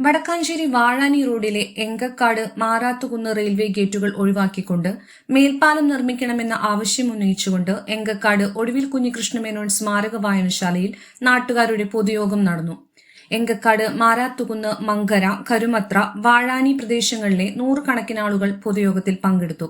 വടക്കാഞ്ചേരി വാഴാനി റോഡിലെ എങ്കക്കാട് മാറാത്തുകുന്ന് റെയിൽവേ ഗേറ്റുകൾ ഒഴിവാക്കിക്കൊണ്ട് മേൽപ്പാലം നിർമ്മിക്കണമെന്ന ആവശ്യം ഉന്നയിച്ചുകൊണ്ട് എങ്കക്കാട് ഒടുവിൽ കുഞ്ഞികൃഷ്ണമേനോൻ സ്മാരക വായനശാലയിൽ നാട്ടുകാരുടെ പൊതുയോഗം നടന്നു. എങ്കക്കാട് മാറാത്തുകുന്ന് മങ്കര കരുമത്ര വാഴാനി പ്രദേശങ്ങളിലെ നൂറുകണക്കിന് ആളുകൾ പൊതുയോഗത്തിൽ പങ്കെടുത്തു.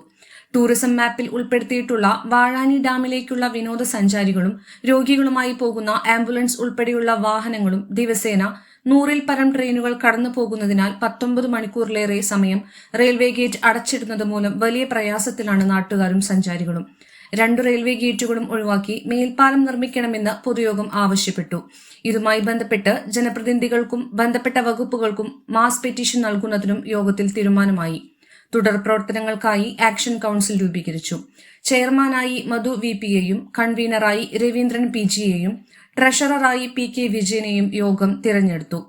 ടൂറിസം മാപ്പിൽ ഉൾപ്പെടുത്തിയിട്ടുള്ള വാഴാനി ഡാമിലേക്കുള്ള വിനോദസഞ്ചാരികളും രോഗികളുമായി പോകുന്ന ആംബുലൻസ് ഉൾപ്പെടെയുള്ള വാഹനങ്ങളും ദിവസേന നൂറിൽ പരം ട്രെയിനുകൾ കടന്നു പോകുന്നതിനാൽ പത്തൊമ്പത് മണിക്കൂറിലേറെ സമയം റെയിൽവേ ഗേറ്റ് അടച്ചിടുന്നത് മൂലം വലിയ പ്രയാസത്തിലാണ് നാട്ടുകാരും സഞ്ചാരികളും. രണ്ടു റെയിൽവേ ഗേറ്റുകളും ഒഴിവാക്കി മേൽപ്പാലം നിർമ്മിക്കണമെന്ന് പൊതുയോഗം ആവശ്യപ്പെട്ടു. ഇതുമായി ബന്ധപ്പെട്ട് ജനപ്രതിനിധികൾക്കും ബന്ധപ്പെട്ട വകുപ്പുകൾക്കും മാസ് പെറ്റീഷൻ നൽകുന്നതിനും യോഗത്തിൽ തീരുമാനമായി. തുടർ പ്രവർത്തനങ്ങൾക്കായി ആക്ഷൻ കൌൺസിൽ രൂപീകരിച്ചു. ചെയർമാനായി മധു വി പിയെയും കൺവീനറായി രവീന്ദ്രൻ പി ജിയെയും ട്രഷററായി പി കെ വിജയനെയും യോഗം തിരഞ്ഞെടുത്തു.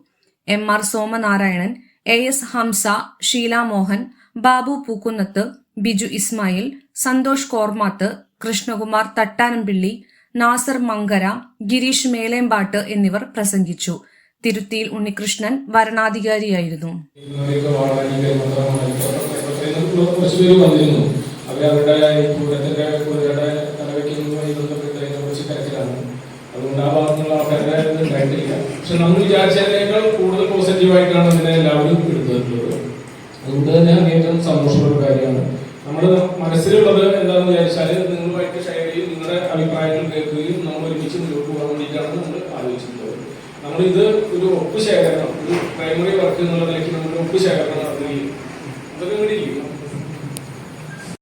M R Somanarayanan A S Hamsa Sheela Mohan Babu Pookkunnath Biju Ismail Santhosh Kormath Krishnakumar Thattanampilly Nasar Mankara Gireesh Melempatt എന്നിവർ പ്രസംഗിച്ചു. തിരുത്തിയിൽ ഉണ്ണികൃഷ്ണൻ വരണാധികാരിയായിരുന്നു. ഇന്നലെയൊക്കെ ഉണ്ടായിട്ടില്ല പക്ഷെ നമ്മൾ വിചാരിച്ചതിനേക്കാൾ കൂടുതൽ പോസിറ്റീവായിട്ടാണ് അതിനെ എല്ലാവരും എടുത്തിട്ടുള്ളത് അതുകൊണ്ട് തന്നെ അങ്ങേറ്റം സന്തോഷമുള്ള കാര്യമാണ്. നമ്മുടെ മനസ്സിലുള്ളത് എന്താണെന്ന് വിചാരിച്ചാൽ നിങ്ങളുമായിട്ട് ഷെയർ ചെയ്യും നിങ്ങളുടെ അഭിപ്രായങ്ങൾ കേൾക്കുകയും നമ്മൾ ഒരുമിച്ച് മുന്നോട്ട് പോകാൻ വേണ്ടിയിട്ടാണ് നമ്മൾ ആലോചിച്ചിട്ടുള്ളത് നമ്മളിത് ഒരു ഒപ്പ് ശേഖരണം ഒരു പ്രൈമറി വർക്ക് എന്നുള്ള നിലയ്ക്ക് നമ്മൾ ഒപ്പ് ശേഖരണം നടത്തുകയും അതൊക്കെ ഇവിടെ ഇരിക്കും.